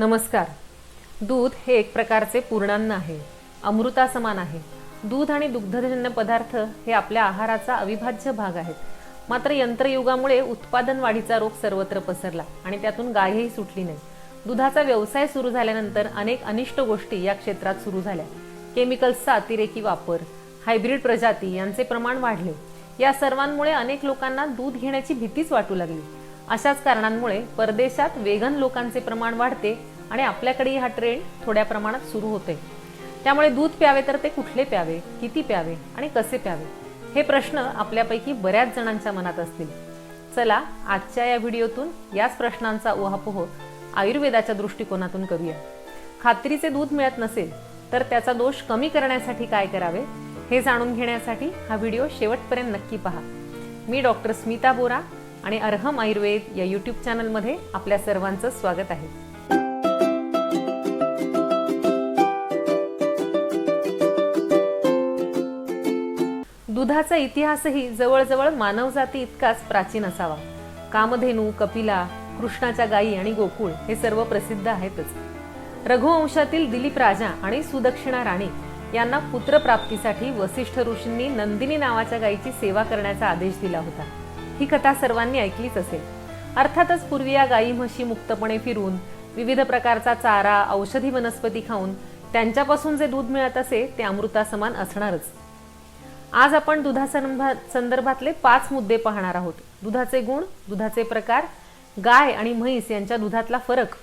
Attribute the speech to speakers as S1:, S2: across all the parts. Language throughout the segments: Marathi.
S1: नमस्कार. दूध हे एक प्रकारचे पूर्णान्न आहे. अमृतासमान आहे. दूध आणि दुग्धजन्य पदार्थ हे आपल्या आहाराचा अविभाज्य भाग आहेत. मात्र यंत्रयुगामुळे उत्पादन वाढीचा रोग सर्वत्र पसरला आणि त्यातून गायही सुटली नाही. दुधाचा व्यवसाय सुरू झाल्यानंतर अनेक अनिष्ट गोष्टी या क्षेत्रात सुरू झाल्या. केमिकल्सचा अतिरेकी वापर हायब्रिड प्रजाती यांचे प्रमाण वाढले. या सर्वांमुळे अनेक लोकांना दूध घेण्याची भीतीच वाटू लागली. अशाच कारणांमुळे परदेशात वेगन लोकांचे प्रमाण वाढते आणि आपल्याकडेही हा ट्रेंड थोड्या प्रमाणात सुरू होते त्यामुळे दूध प्यावे तर ते कुठले प्यावे किती प्यावे आणि कसे प्यावे हे प्रश्न आपल्यापैकी बऱ्याच जणांच्या मनात असतील. चला आजच्या या व्हिडिओतून याच प्रश्नांचा उहापोह आयुर्वेदाच्या दृष्टिकोनातून करूया. खात्रीचे दूध मिळत नसेल तर त्याचा दोष कमी करण्यासाठी काय करावे हे जाणून घेण्यासाठी हा व्हिडिओ शेवटपर्यंत नक्की पहा. मी डॉक्टर स्मिता बोरा आणि अर्हम आयुर्वेद या यूट्यूब चॅनलमध्ये आपल्या सर्वांचं स्वागत आहे. दुधाचा इतिहासही जवळजवळ मानवजाती इतकाच प्राचीन असावा. कामधेनू कपिला कृष्णाच्या गायी आणि गोकुळ हे सर्व प्रसिद्ध आहेतच. रघुवंशातील दिलीप राजा आणि सुदक्षिणा राणी यांना पुत्रप्राप्तीसाठी वसिष्ठ ऋषींनी नंदिनी नावाच्या गायीची सेवा करण्याचा आदेश दिला होता. ही कथा सर्वांनी ऐकलीच असेल. अर्थातच पूर्वी या गायी म्हशी मुक्तपणे फिरून विविध प्रकारचा चारा औषधी वनस्पती खाऊन त्यांच्यापासून जे दूध मिळत असे ते अमृतासमान असणारच. आज आपण दुधा संदर्भातले पाच मुद्दे पाहणार आहोत. दुधाचे गुण दुधाचे प्रकार गाय आणि म्हैस यांच्या दुधातला फरक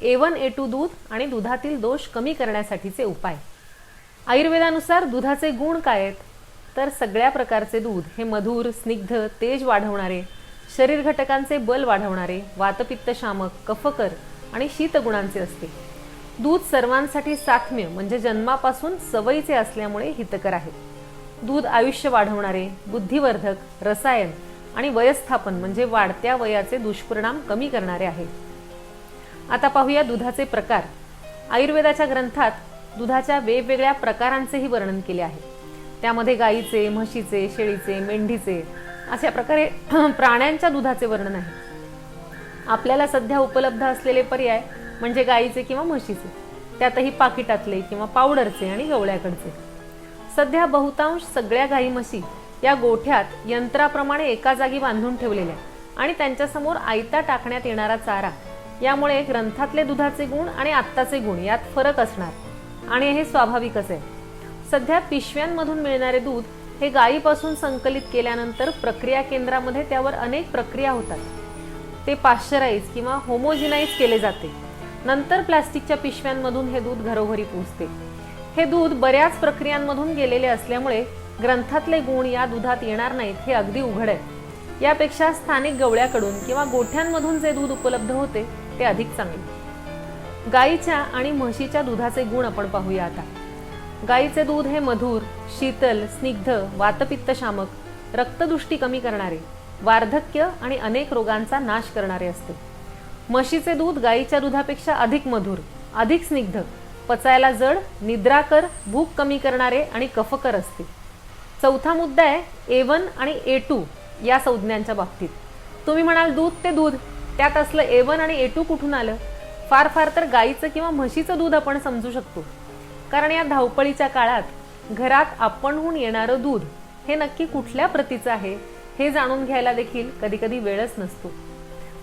S1: ए वन ए टू दूध आणि दुधातील दोष कमी करण्यासाठीचे उपाय. आयुर्वेदानुसार दुधाचे गुण काय आहेत? तर सगळ्या प्रकारचे दूध हे मधुर स्निग्ध तेज वाढवणारे शरीर घटकांचे बल वाढवणारे वातपित्त शामक कफकर आणि शीतगुणांचे असते. दूध सर्वांसाठी साथम्य म्हणजे जन्मापासून सवयीचे असल्यामुळे हितकर आहे. दूध आयुष्य वाढवणारे बुद्धिवर्धक रसायन आणि वयस्थापन म्हणजे वाढत्या वयाचे दुष्परिणाम कमी करणारे आहे. आता पाहूया दुधाचे प्रकार. आयुर्वेदाच्या ग्रंथात दुधाच्या वेगवेगळ्या प्रकारांचेही वर्णन केले आहे. त्यामध्ये गाईचे म्हशीचे शेळीचे मेंढीचे अशा प्रकारे प्राण्यांच्या दुधाचे वर्णन आहे. आपल्याला सध्या उपलब्ध असलेले पर्याय म्हणजे गाईचे किंवा म्हशीचे. त्यातही पाकिटातले किंवा पावडरचे आणि गवळ्याकडचे. सध्या बहुतांश सगळ्या गाई म्हशी या गोठ्यात यंत्राप्रमाणे एका जागी बांधून ठेवलेल्या आणि त्यांच्यासमोर आयता टाकण्यात येणारा चारा यामुळे ग्रंथातले दुधाचे गुण आणि आत्ताचे गुण यात फरक असणार. आणि हे स्वाभाविकच आहे. सध्या पिशव्यांमधून मिळणारे दूध हे गायीपासून संकलित केल्यानंतर प्रक्रिया केंद्रामध्ये त्यावर अनेक प्रक्रिया होतात. ते पाश्चराईज किंवा होमोजिनाईज केले जाते. नंतर प्लास्टिकच्या पिशव्यांमधून हे दूध घरोघरी पोचते हे दूध बऱ्याच प्रक्रियांमधून गेलेले असल्यामुळे ग्रंथातले गुण या दुधात येणार नाहीत हे अगदी उघड आहे. यापेक्षा स्थानिक गवळ्याकडून किंवा गोठ्यांमधून जे दूध उपलब्ध होते ते अधिक चांगले. गाईच्या आणि म्हशीच्या दुधाचे गुण आपण पाहूया आता. गाईचे दूध हे मधुर शीतल स्निग्ध वातपित्तशामक रक्तदृष्टी कमी करणारे वार्धक्य आणि अनेक रोगांचा नाश करणारे असते. म्हशीचे दूध गाईच्या दुधापेक्षा अधिक मधुर अधिक स्निग्ध पचायला जड निद्राकर भूक कमी करणारे आणि कफकर असते. चौथा मुद्दा आहे ए वन आणि ए टू या संज्ञांच्या बाबतीत. तुम्ही म्हणाल दूध ते दूध. त्यात असलं ए वन आणि ए टू कुठून आलं? फार फार तर गाईचं किंवा म्हशीचं दूध आपण समजू शकतो. कारण या धावपळीच्या काळात घरात आपणहून येणारं दूध हे नक्की कुठल्या प्रतीचं आहे हे जाणून घ्यायला देखील कधी कधी वेळच नसतो.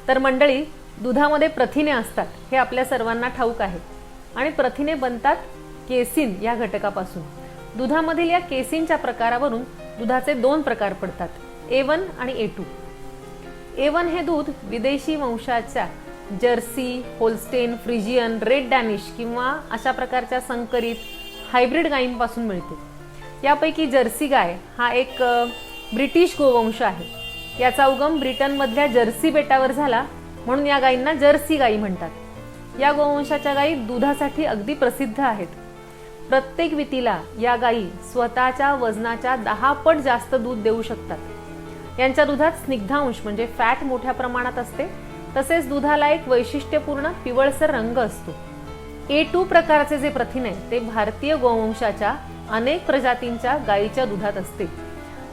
S1: तर मंडळी दुधामध्ये प्रथिने असतात हे आपल्या सर्वांना ठाऊक आहे. आणि प्रथिने बनतात केसिन या घटकापासून. दुधामधील या केसिनच्या प्रकारावरून दुधाचे दोन प्रकार पडतात ए वन आणि ए टू. ए वन हे दूध विदेशी वंशाच्या Jersey Holstein Friesian red Danish किंवा अशा प्रकारच्या संकरित हायब्रिड गायींपासून मिळते. यापैकी जर्सी गाय हा एक ब्रिटिश गोवंश आहे. याचा उगम ब्रिटनमधल्या जर्सी बेटावर झाला म्हणून या गायींना जर्सी गायी म्हणतात. या गोवंशाच्या गायी दुधासाठी अगदी प्रसिद्ध आहेत. प्रत्येक वितीला या गायी स्वतःच्या वजनाच्या दहा पट जास्त दूध देऊ शकतात. यांच्या दुधात स्निग्धांश म्हणजे फॅट मोठ्या प्रमाणात असते. तसेच दुधाला एक वैशिष्ट्यपूर्ण पिवळसर रंग असतो. ए टू प्रकारचे जे प्रथिन आहे ते भारतीय गोवंशाच्या अनेक प्रजातींच्या गायीच्या दुधात असते.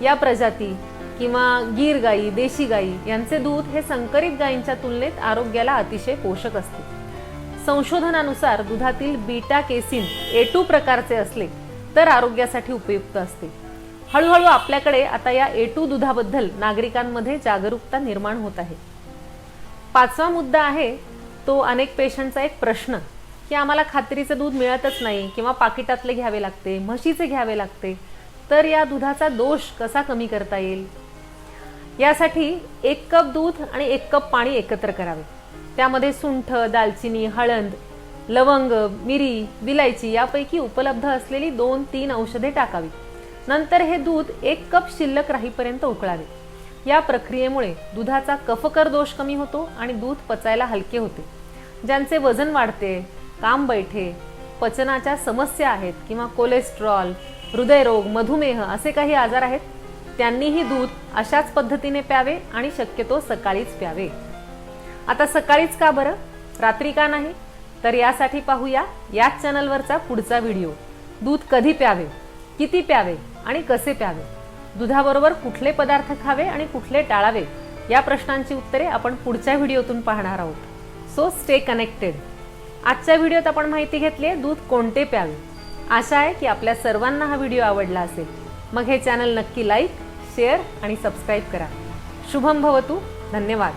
S1: या प्रजाती किंवा गीर गाई देशी गाई यांचे दूध हे संकरित गायींच्या तुलनेत आरोग्याला अतिशय पोषक असते. संशोधनानुसार दुधातील बीटा केसिन ए टू प्रकारचे असले तर आरोग्यासाठी उपयुक्त असते. हळूहळू आपल्याकडे आता या ए टू दुधाबद्दल नागरिकांमध्ये जागरूकता निर्माण होत आहे. पाचवा मुद्दा आहे तो अनेक पेशंटचा एक प्रश्न की आम्हाला खात्रीचं दूध मिळतच नाही किंवा पाकिटातले घ्यावे लागते म्हशीचे घ्यावे लागते तर या दुधाचा दोष कसा कमी करता येईल? यासाठी एक कप दूध आणि एक कप पाणी एकत्र करावे. त्यामध्ये सुंठ दालचिनी हळद लवंग मिरी विलायची यापैकी उपलब्ध असलेली दोन तीन औषधे टाकावी. नंतर हे दूध एक कप शिल्लक राहीपर्यंत उकळावे. या प्रक्रियेमुळे दुधाचा कफकर दोष कमी होतो आणि दूध पचायला हलके होते. ज्यांचे वजन वाढते काम बैठे पचनाच्या समस्या आहेत किंवा कोलेस्ट्रॉल हृदयरोग मधुमेह असे काही आजार आहेत त्यांनीही दूध अशाच पद्धतीने प्यावे आणि शक्यतो सकाळीच प्यावे. आता सकाळीच का बरं? रात्री का नाही? तर यासाठी पाहूया याच चॅनलवरचा पुढचा व्हिडिओ दूध कधी प्यावे किती प्यावे आणि कसे प्यावे? दुधाबरोबर कुठले पदार्थ खावे आणि कुठले टाळावे या प्रश्नांची उत्तरे आपण पुढच्या व्हिडिओतून पाहणार आहोत. सो स्टे कनेक्टेड आजच्या व्हिडिओत आपण माहिती घेतली आहे दूध कोणते प्यावे. आशा आहे की आपल्या सर्वांना हा व्हिडिओ आवडला असेल. मग हे चॅनल नक्की लाईक शेअर आणि सबस्क्राईब करा. शुभम भवतू. धन्यवाद.